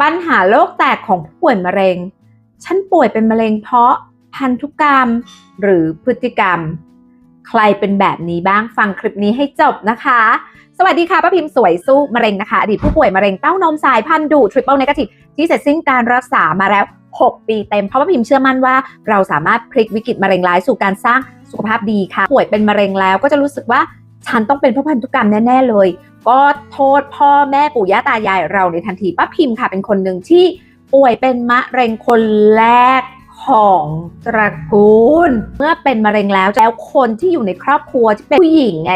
ปัญหาโลกแตกของผู้ป่วยมะเร็ง ฉันป่วยเป็นมะเร็งเพราะพันธุกรรม หรือพฤติกรรม ใครเป็นแบบนี้บ้างฟังคลิปนี้ให้จบนะคะ สวัสดีค่ะป้าพิมพ์สวยสู้มะเร็งนะคะอดีตผู้ป่วยมะเร็งเต้านมสายพันธุ์ดุ triple negative ที่เสร็จสิ้นการรักษามาแล้ว 6 ปีเต็มเพราะว่าพิมพ์เชื่อมั่นว่า เราสามารถพลิกวิกฤตมะเร็งร้ายสู่การสร้างสุขภาพดีค่ะ ป่วยเป็นมะเร็งแล้วก็จะรู้สึกว่า ฉันต้องเป็นพระพันธุกรรมแน่ ๆ เลย ก็โทษพ่อแม่ปู่ย่าตายายเราในทันทีป้าพิมพ์ค่ะเป็นคนหนึ่งที่ป่วยเป็นมะเร็งคนแรกของตระกูล เมื่อเป็นมะเร็งแล้วแล้วคนที่อยู่ในครอบครัวที่เป็นผู้หญิงไง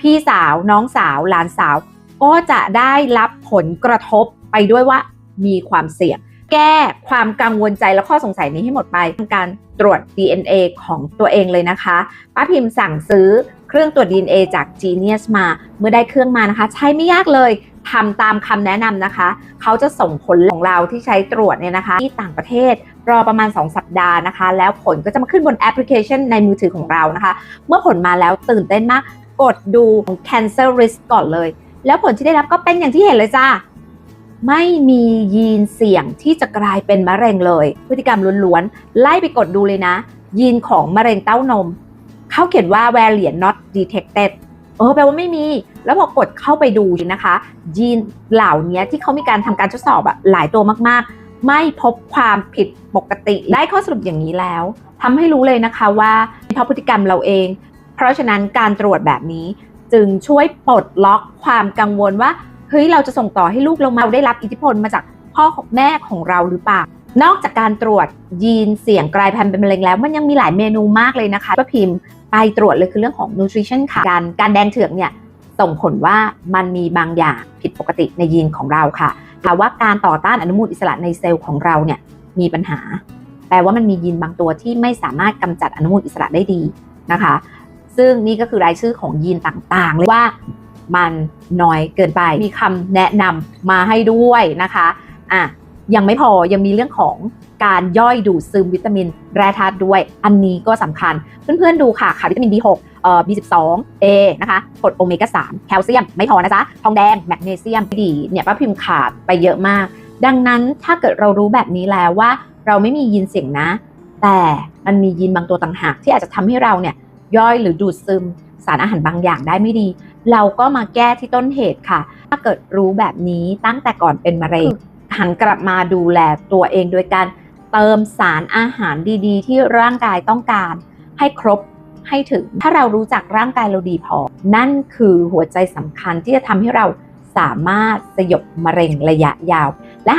พี่สาวน้องสาวหลานสาว ก็จะได้รับผลกระทบไปด้วยว่ามีความเสี่ยง แก้ความกังวลใจและข้อสงสัยนี้ให้หมดไปทำการตรวจ DNA ของตัวเองเลยนะคะป้าพิมพ์สั่งซื้อ เครื่องตรวจ DNA จาก Genius มา เมื่อได้เครื่องมานะคะ ใช้ไม่ยากเลยทำตามคำแนะนำนะคะ เขาจะส่งผลของเราที่ใช้ตรวจเนี่ยนะคะ ที่ต่างประเทศรอประมาณ 2 สัปดาห์นะคะ แล้วผลก็จะมาขึ้นบนแอปพลิเคชันในมือถือของเรานะคะ เมื่อผลมาแล้วตื่นเต้นมาก กดดู cancer risk ก่อนเลย แล้วผลที่ได้รับก็เป็นอย่างที่เห็นเลยจ้าไม่มียีนเสี่ยงที่จะกลายเป็นมะเร็งเลย พฤติกรรมล้วนๆ ไล่ไปกดดูเลยนะ ยีนของมะเร็งเต้านม เขาเขียนว่า variant not detected เออแปลว่าไม่มี แล้วพอกดเข้าไปดูนะคะ ยีนเหล่านี้ที่เขามีการทำการทดสอบอะหลายตัวมากๆ ไม่พบความผิดปกติ ได้ข้อสรุปอย่างนี้แล้วทำให้รู้เลยนะคะว่าเพราะพฤติกรรมเราเอง เพราะฉะนั้นการตรวจแบบนี้จึงช่วยปลดล็อกความกังวลว่าเฮ้ยเราจะส่งต่อให้ลูกเรามาได้รับอิทธิพลมาจากพ่อของแม่ของเราหรือเปล่า นอกจากการตรวจยีนเสี่ยงกลายพันธุ์เป็นมะเร็งแล้ว มันยังมีหลายเมนูมากเลยนะคะป้าพิมพ์ไปตรวจเลยคือเรื่องของ nutrition ค่ะ การการแดงเถือกเนี่ยส่งผลว่ามันมีบางอย่างผิดปกติในยีนของเราค่ะแต่ว่าการต่อต้านอนุมูลอิสระในเซลล์ของเราเนี่ยมีปัญหา แปลว่ามันมียีนบางตัวที่ไม่สามารถกำจัดอนุมูลอิสระได้ดีนะคะ ซึ่งนี่ก็คือรายชื่อของยีนต่างๆเลยว่ามันน้อยเกินไปมีคำแนะนำมาให้ด้วยนะคะอะ ยังไม่พอยังมีเรื่องของการย่อยดูดซึมวิตามินแร่ธาตุด้วย อันนี้ก็สำคัญ เพื่อนๆดูค่ะขาดวิตามิน B6 เอ่อ B12 A นะคะกรดโอเมก้า3แคลเซียมไม่พอนะจ๊ะทองแดงแมกนีเซียมดีเนี่ยป้าพิมพ์ขาดไปเยอะมาก ดังนั้นถ้าเกิดเรารู้แบบนี้แล้วว่า เราไม่มียีนเสี่ยงนะ แต่มันมียีนบางตัวต่างหาก ที่อาจจะทำให้เราเนี่ยย่อยหรือดูดซึมสารอาหารบางอย่างได้ไม่ดี เราก็มาแก้ที่ต้นเหตุค่ะ ถ้าเกิดรู้แบบนี้ตั้งแต่ก่อนเป็นมะเร็ง หันกลับมาดูแลตัวเองโดยการเติมสารอาหารดีๆ ที่ร่างกายต้องการให้ครบให้ถึง ถ้าเรารู้จักร่างกายเราดีพอ นั่นคือหัวใจสำคัญที่จะทำให้เราสามารถสยบมะเร็งระยะยาวและหาก